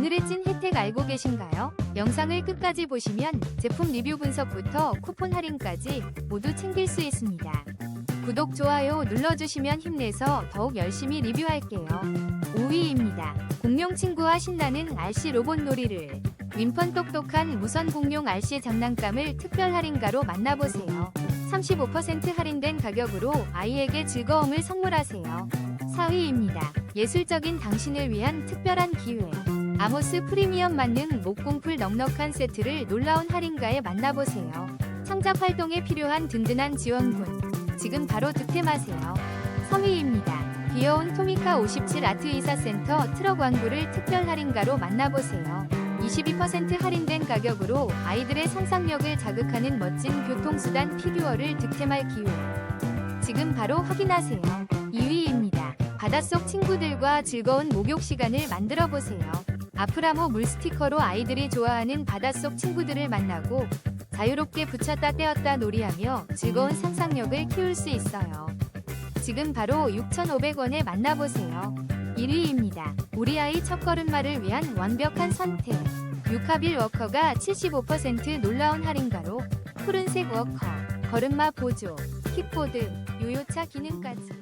오늘의 찐 혜택 알고 계신가요? 영상을 끝까지 보시면 제품 리뷰 분석부터 쿠폰 할인까지 모두 챙길 수 있습니다. 구독, 좋아요 눌러주시면 힘내서 더욱 열심히 리뷰할게요. 5위입니다. 공룡 친구와 신나는 RC 로봇 놀이를 윈펀 똑똑한 무선 공룡 RC 장난감을 특별 할인가로 만나보세요. 35% 할인된 가격으로 아이에게 즐거움을 선물하세요. 4위입니다. 예술적인 당신을 위한 특별한 기회. 아모스 프리미엄 만능 목공풀 넉넉한 세트를 놀라운 할인가에 만나보세요. 창작 활동에 필요한 든든한 지원군. 지금 바로 득템하세요. 3위입니다. 귀여운 토미카 57 아트 이사센터 트럭 광고를 특별 할인가로 만나보세요. 22% 할인된 가격으로 아이들의 상상력을 자극하는 멋진 교통수단 피규어를 득템할 기회. 지금 바로 확인하세요. 2위입니다. 바닷속 친구들과 즐거운 목욕 시간을 만들어 보세요. 아프라모 물 스티커로 아이들이 좋아하는 바닷속 친구들을 만나고 자유롭게 붙였다 떼었다 놀이하며 즐거운 상상력을 키울 수 있어요. 지금 바로 6,500원에 만나보세요. 1위입니다. 우리 아이 첫걸음마를 위한 완벽한 선택. 유카빌 워커가 75% 놀라운 할인가로 푸른색 워커, 걸음마 보조, 킥보드, 요요차 기능까지.